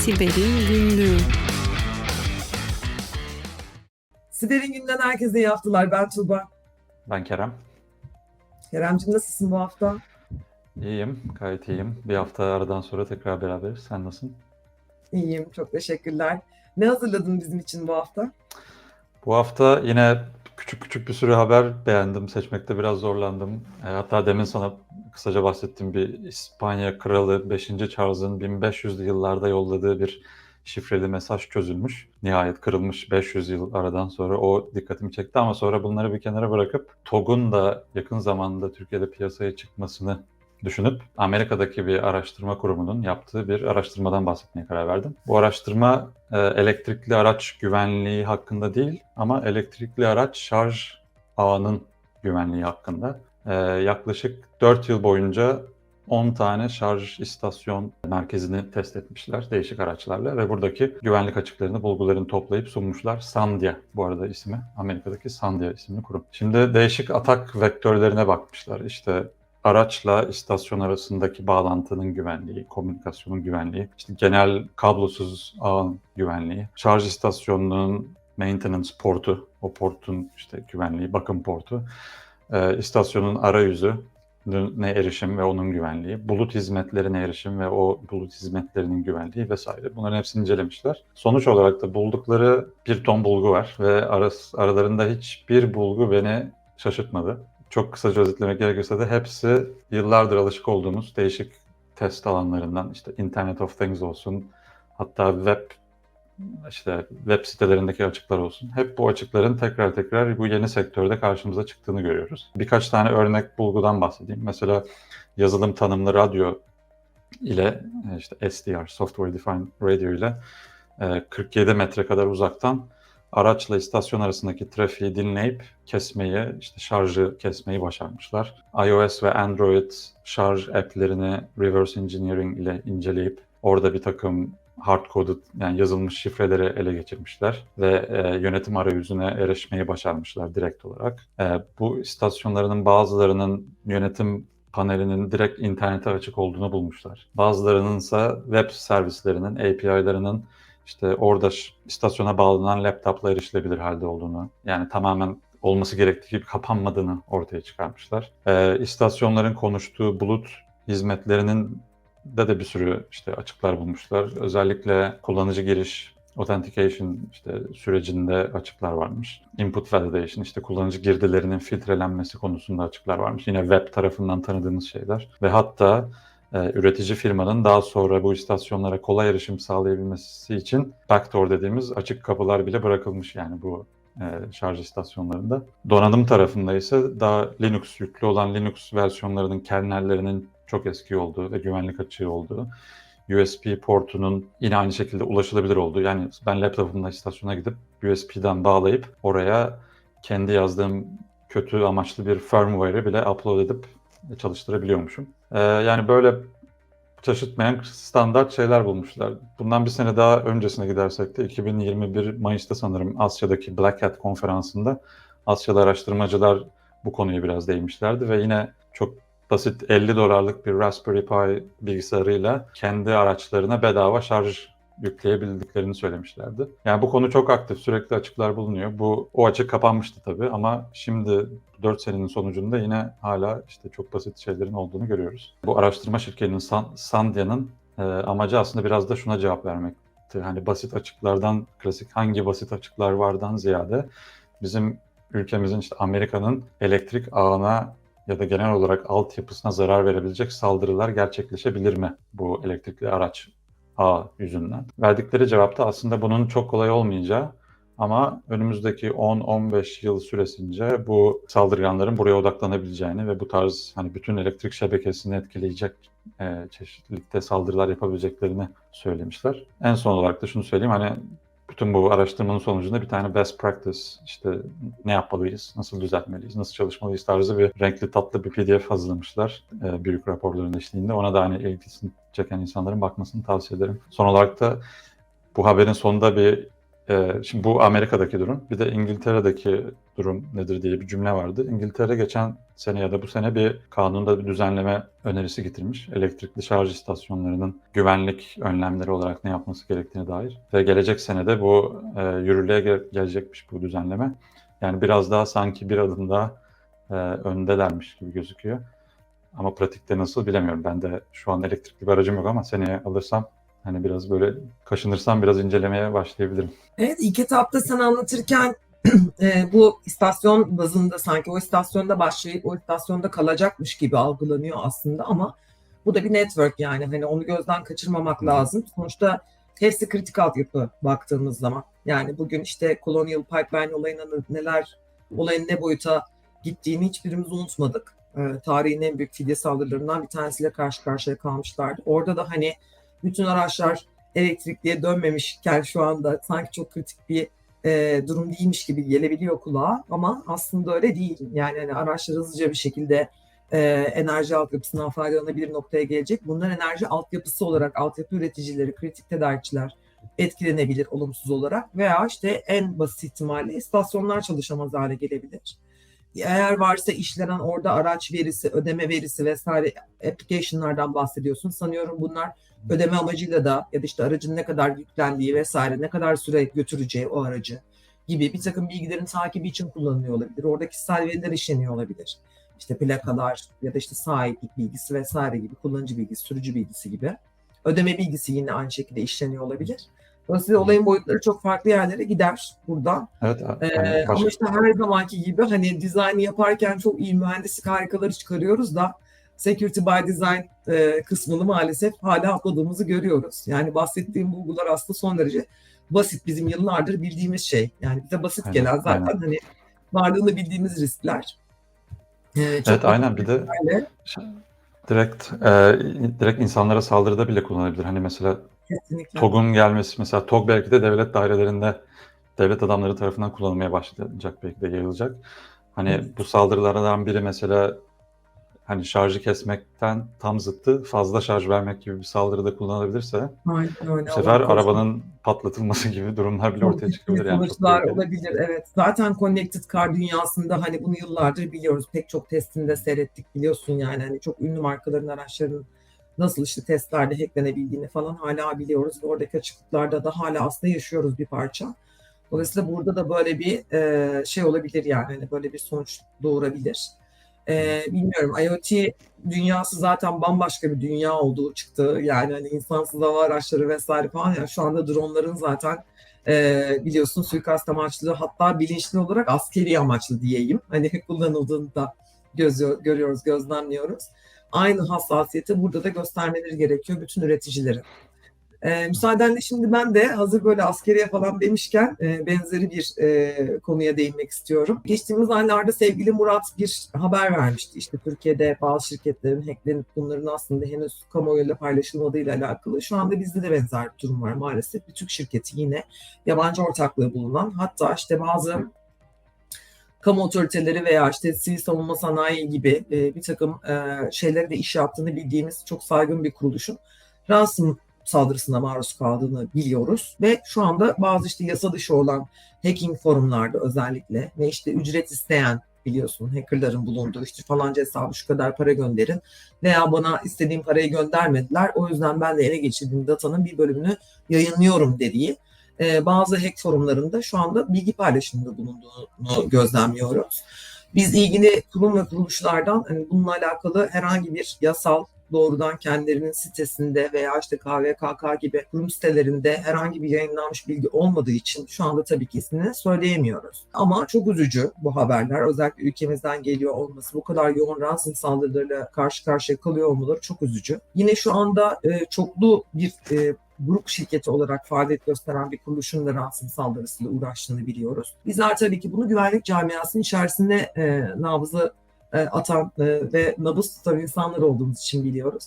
Siber'in günlüğü. Sider'in günden herkese iyi haftalar. Ben Tuğba. Ben Kerem. Keremciğim nasılsın bu hafta? İyiyim, gayet iyiyim. Bir hafta aradan sonra tekrar beraberiz. Sen nasılsın? İyiyim, çok teşekkürler. Ne hazırladın bizim için bu hafta? Bu hafta yine küçük küçük bir sürü haber beğendim. Seçmekte biraz zorlandım. E, Hatta demin sana kısaca bahsettiğim bir İspanya Kralı 5. Charles'ın 1500'lü yıllarda yolladığı bir şifreli mesaj çözülmüş. Nihayet kırılmış 500 yıl aradan sonra o dikkatimi çekti ama sonra bunları bir kenara bırakıp TOG'un da yakın zamanda Türkiye'de piyasaya çıkmasını düşünüp Amerika'daki bir araştırma kurumunun yaptığı bir araştırmadan bahsetmeye karar verdim. Bu araştırma e, elektrikli araç güvenliği hakkında değil ama elektrikli araç şarj ağının güvenliği hakkında. E, yaklaşık 4 yıl boyunca 10 tane şarj istasyon merkezini test etmişler değişik araçlarla ve buradaki güvenlik açıklarını, bulgularını toplayıp sunmuşlar. Sandia bu arada ismi. Amerika'daki Sandia isimli kurum. Şimdi değişik atak vektörlerine bakmışlar. İşte araçla istasyon arasındaki bağlantının güvenliği, komünikasyonun güvenliği, işte genel kablosuz ağın güvenliği, şarj istasyonunun maintenance portu, o portun işte güvenliği, bakım portu, e, istasyonun arayüzü, ne erişim ve onun güvenliği, bulut hizmetlerine erişim ve o bulut hizmetlerinin güvenliği vesaire. Bunların hepsini incelemişler. Sonuç olarak da buldukları bir ton bulgu var ve aras, aralarında hiçbir bulgu beni şaşırtmadı. Çok kısaca özetlemek gerekirse de hepsi yıllardır alışık olduğumuz değişik test alanlarından işte Internet of Things olsun, hatta web işte web sitelerindeki açıklar olsun. Hep bu açıkların tekrar tekrar bu yeni sektörde karşımıza çıktığını görüyoruz. Birkaç tane örnek bulgudan bahsedeyim. Mesela yazılım tanımlı radyo ile işte SDR, Software Defined Radio ile 47 metre kadar uzaktan araçla istasyon arasındaki trafiği dinleyip kesmeyi, işte şarjı kesmeyi başarmışlar. iOS ve Android şarj app'lerini reverse engineering ile inceleyip orada bir takım hard coded yani yazılmış şifreleri ele geçirmişler ve e, yönetim arayüzüne erişmeyi başarmışlar direkt olarak. E, bu istasyonlarının bazılarının yönetim panelinin direkt internete açık olduğunu bulmuşlar. Bazılarının ise web servislerinin, API'larının işte orada istasyona bağlanan laptopla erişilebilir halde olduğunu, yani tamamen olması gerektiği gibi kapanmadığını ortaya çıkarmışlar. E, istasyonların konuştuğu bulut hizmetlerinin de de bir sürü işte açıklar bulmuşlar. Özellikle kullanıcı giriş authentication işte sürecinde açıklar varmış. Input validation işte kullanıcı girdilerinin filtrelenmesi konusunda açıklar varmış. Yine web tarafından tanıdığımız şeyler ve hatta e, üretici firmanın daha sonra bu istasyonlara kolay erişim sağlayabilmesi için backdoor dediğimiz açık kapılar bile bırakılmış yani bu e, şarj istasyonlarında. Donanım tarafında ise daha Linux yüklü olan Linux versiyonlarının kernellerinin çok eski olduğu ve güvenlik açığı olduğu, USB portunun yine aynı şekilde ulaşılabilir olduğu. Yani ben laptopumla istasyona gidip USB'den bağlayıp oraya kendi yazdığım kötü amaçlı bir firmware'ı bile upload edip çalıştırabiliyormuşum. Ee, yani böyle şaşırtmayan standart şeyler bulmuşlar. Bundan bir sene daha öncesine gidersek de 2021 Mayıs'ta sanırım Asya'daki Black Hat konferansında Asyalı araştırmacılar bu konuyu biraz değinmişlerdi ve yine çok basit 50 dolarlık bir Raspberry Pi bilgisayarıyla kendi araçlarına bedava şarj yükleyebildiklerini söylemişlerdi. Yani bu konu çok aktif, sürekli açıklar bulunuyor. Bu o açık kapanmıştı tabii ama şimdi 4 senenin sonucunda yine hala işte çok basit şeylerin olduğunu görüyoruz. Bu araştırma şirketinin San, Sandia'nın e, amacı aslında biraz da şuna cevap vermekti. Hani basit açıklardan, klasik hangi basit açıklar vardan ziyade bizim ülkemizin işte Amerika'nın elektrik ağına ya da genel olarak altyapısına zarar verebilecek saldırılar gerçekleşebilir mi bu elektrikli araç ağ yüzünden? Verdikleri cevapta aslında bunun çok kolay olmayacağı ama önümüzdeki 10-15 yıl süresince bu saldırganların buraya odaklanabileceğini ve bu tarz hani bütün elektrik şebekesini etkileyecek e, çeşitlilikte saldırılar yapabileceklerini söylemişler. En son olarak da şunu söyleyeyim hani bütün bu araştırmanın sonucunda bir tane best practice işte ne yapmalıyız, nasıl düzeltmeliyiz, nasıl çalışmalıyız tarzı bir renkli tatlı bir pdf hazırlamışlar e, büyük raporların eşliğinde. Ona da hani ilgisini çeken insanların bakmasını tavsiye ederim. Son olarak da bu haberin sonunda bir e, şimdi bu Amerika'daki durum. Bir de İngiltere'deki durum nedir diye bir cümle vardı. İngiltere geçen sene ya da bu sene bir kanunda bir düzenleme önerisi getirmiş. Elektrikli şarj istasyonlarının güvenlik önlemleri olarak ne yapması gerektiğine dair. Ve gelecek sene de bu e, yürürlüğe ge- gelecekmiş bu düzenleme. Yani biraz daha sanki bir adım daha e, öndelermiş gibi gözüküyor. Ama pratikte nasıl bilemiyorum. Ben de şu an elektrikli bir aracım yok ama seneye alırsam hani biraz böyle kaşınırsam biraz incelemeye başlayabilirim. Evet ilk etapta sen anlatırken e, bu istasyon bazında sanki o istasyonda başlayıp o istasyonda kalacakmış gibi algılanıyor aslında ama bu da bir network yani hani onu gözden kaçırmamak Hı. lazım. Sonuçta hepsi kritik altyapı baktığımız zaman. Yani bugün işte Colonial Pipeline olayının neler olayın ne boyuta gittiğini hiçbirimiz unutmadık. E, tarihin en büyük fidye saldırılarından bir tanesiyle karşı karşıya kalmışlardı. Orada da hani bütün araçlar elektrikliye dönmemişken şu anda sanki çok kritik bir e, durum değilmiş gibi gelebiliyor kulağa ama aslında öyle değil. Yani hani araçlar hızlıca bir şekilde e, enerji altyapısından faydalanabilir noktaya gelecek. Bunlar enerji altyapısı olarak altyapı üreticileri, kritik tedarikçiler etkilenebilir olumsuz olarak veya işte en basit ihtimalle istasyonlar çalışamaz hale gelebilir. Eğer varsa işlenen orada araç verisi, ödeme verisi vesaire application'lardan bahsediyorsun. Sanıyorum bunlar ödeme amacıyla da ya da işte aracın ne kadar yüklendiği vesaire ne kadar süre götüreceği o aracı gibi bir takım bilgilerin takibi için kullanılıyor olabilir. Orada kişisel veriler işleniyor olabilir. İşte plakalar ya da işte sahiplik bilgisi vesaire gibi kullanıcı bilgisi, sürücü bilgisi gibi. Ödeme bilgisi yine aynı şekilde işleniyor olabilir. Dolayısıyla olayın boyutları çok farklı yerlere gider burada. Evet. Ee, yani ama işte her zamanki gibi hani dizaynı yaparken çok iyi mühendislik harikaları çıkarıyoruz da security by design e, kısmını maalesef hala atladığımızı görüyoruz. Yani bahsettiğim bulgular aslında son derece basit bizim yıllardır bildiğimiz şey. Yani bize basit Aynen, gelen zaten aynen. hani varlığını bildiğimiz riskler. Ee, çok Evet aynen bir de direkt e, direkt insanlara saldırıda bile kullanılabilir. Hani mesela Kesinlikle. TOG'un gelmesi mesela TOG belki de devlet dairelerinde devlet adamları tarafından kullanılmaya başlayacak belki de yayılacak. Hani Evet. bu saldırılardan biri mesela hani şarjı kesmekten tam zıttı fazla şarj vermek gibi bir saldırıda kullanılabilirse Aynen öyle. bu sefer korusun. arabanın patlatılması gibi durumlar bile ortaya çıkabilir. Yani Sonuçlar olabilir evet. Zaten connected car dünyasında hani bunu yıllardır biliyoruz. Pek çok testinde seyrettik biliyorsun yani hani çok ünlü markaların araçlarının nasıl işte testlerde hacklenebildiğini falan hala biliyoruz. Ve oradaki açıklıklarda da hala aslında yaşıyoruz bir parça. Dolayısıyla burada da böyle bir e, şey olabilir yani hani böyle bir sonuç doğurabilir. E, bilmiyorum IoT dünyası zaten bambaşka bir dünya olduğu çıktı. Yani hani insansız hava araçları vesaire falan ya şu anda dronların zaten e, biliyorsun suikast amaçlı hatta bilinçli olarak askeri amaçlı diyeyim. Hani kullanıldığını da gözü, görüyoruz, gözlemliyoruz. Aynı hassasiyeti burada da göstermeleri gerekiyor bütün üreticilerin. E, müsaadenle şimdi ben de hazır böyle askeriye falan demişken e, benzeri bir e, konuya değinmek istiyorum. Geçtiğimiz aylarda sevgili Murat bir haber vermişti. İşte Türkiye'de bazı şirketlerin hacklenip bunların aslında henüz kamuoyuyla paylaşılmadığıyla alakalı. Şu anda bizde de benzer bir durum var maalesef. Bir Türk şirketi yine yabancı ortaklığı bulunan hatta işte bazı kamu otoriteleri veya işte sivil savunma sanayi gibi e, bir takım e, şeylere de iş yaptığını bildiğimiz çok saygın bir kuruluşun ransom saldırısına maruz kaldığını biliyoruz. Ve şu anda bazı işte yasa dışı olan hacking forumlarda özellikle ve işte ücret isteyen biliyorsun hackerların bulunduğu işte falanca hesabı şu kadar para gönderin veya bana istediğim parayı göndermediler o yüzden ben de ele geçirdiğim datanın bir bölümünü yayınlıyorum dediği e, bazı hack forumlarında şu anda bilgi paylaşımında bulunduğunu gözlemliyoruz. Biz ilgili kurum ve kuruluşlardan hani bununla alakalı herhangi bir yasal doğrudan kendilerinin sitesinde veya işte KVKK gibi kurum sitelerinde herhangi bir yayınlanmış bilgi olmadığı için şu anda tabii ki ismini söyleyemiyoruz. Ama çok üzücü bu haberler. Özellikle ülkemizden geliyor olması, bu kadar yoğun ransom saldırılarıyla karşı karşıya kalıyor olmaları çok üzücü. Yine şu anda e, çoklu bir e, grup şirketi olarak faaliyet gösteren bir kuruluşun da ransom saldırısıyla uğraştığını biliyoruz. Bizler tabii ki bunu güvenlik camiasının içerisinde e, nabzı e, atan e, ve nabız tutan insanlar olduğumuz için biliyoruz.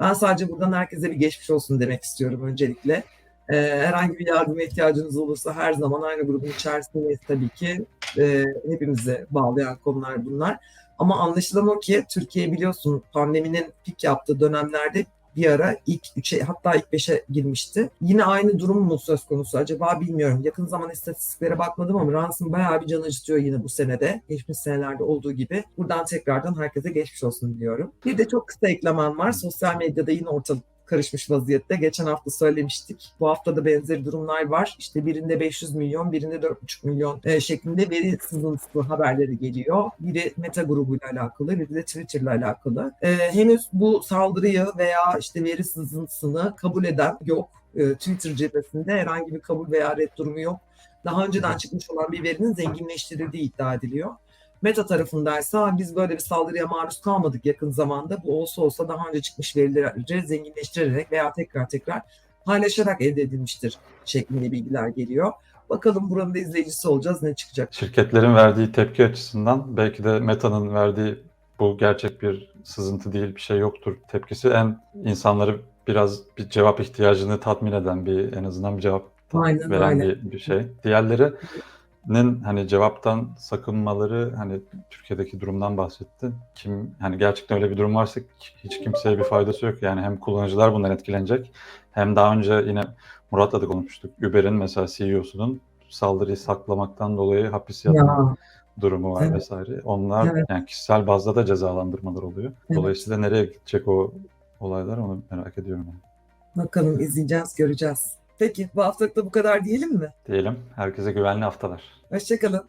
Ben sadece buradan herkese bir geçmiş olsun demek istiyorum öncelikle. E, herhangi bir yardıma ihtiyacınız olursa her zaman aynı grubun içerisindeyiz tabii ki. E, hepimizi bağlayan konular bunlar. Ama anlaşılan o ki Türkiye biliyorsun pandeminin pik yaptığı dönemlerde bir ara ilk 3'e hatta ilk 5'e girmişti. Yine aynı durum mu söz konusu acaba bilmiyorum. Yakın zaman istatistiklere bakmadım ama Ransom bayağı bir can acıtıyor yine bu senede. Geçmiş senelerde olduğu gibi. Buradan tekrardan herkese geçmiş olsun diliyorum. Bir de çok kısa eklemem var. Sosyal medyada yine ortalık karışmış vaziyette. Geçen hafta söylemiştik. Bu hafta da benzeri durumlar var. İşte birinde 500 milyon, birinde 4,5 milyon e, şeklinde veri sızıntısı haberleri geliyor. Biri Meta grubuyla alakalı, biri de Twitter'la alakalı. E, henüz bu saldırıyı veya işte veri sızıntısını kabul eden yok. E, Twitter cephesinde herhangi bir kabul veya red durumu yok. Daha önceden çıkmış olan bir verinin zenginleştirildiği iddia ediliyor. Meta tarafındaysa biz böyle bir saldırıya maruz kalmadık yakın zamanda. Bu olsa olsa daha önce çıkmış verileri zenginleştirerek veya tekrar tekrar paylaşarak elde edilmiştir şeklinde bilgiler geliyor. Bakalım buranın da izleyicisi olacağız ne çıkacak. Şirketlerin verdiği tepki açısından belki de Meta'nın verdiği bu gerçek bir sızıntı değil bir şey yoktur tepkisi en insanları biraz bir cevap ihtiyacını tatmin eden bir en azından bir cevap Aynen veren öyle. bir, bir şey. Diğerlerinin hani cevaptan sakınmaları hani Türkiye'deki durumdan bahsettin. Kim hani gerçekten öyle bir durum varsa hiç kimseye bir faydası yok. Yani hem kullanıcılar bundan etkilenecek hem daha önce yine Murat'la da konuşmuştuk. Uber'in mesela CEO'sunun saldırıyı saklamaktan dolayı hapis yatma Ya, durumu var Evet. vesaire. Onlar Evet. yani kişisel bazda da cezalandırmalar oluyor. Evet. Dolayısıyla nereye gidecek o olaylar onu merak ediyorum. Bakalım izleyeceğiz, göreceğiz. Peki bu haftalık da bu kadar diyelim mi? Diyelim herkese güvenli haftalar. Hoşçakalın.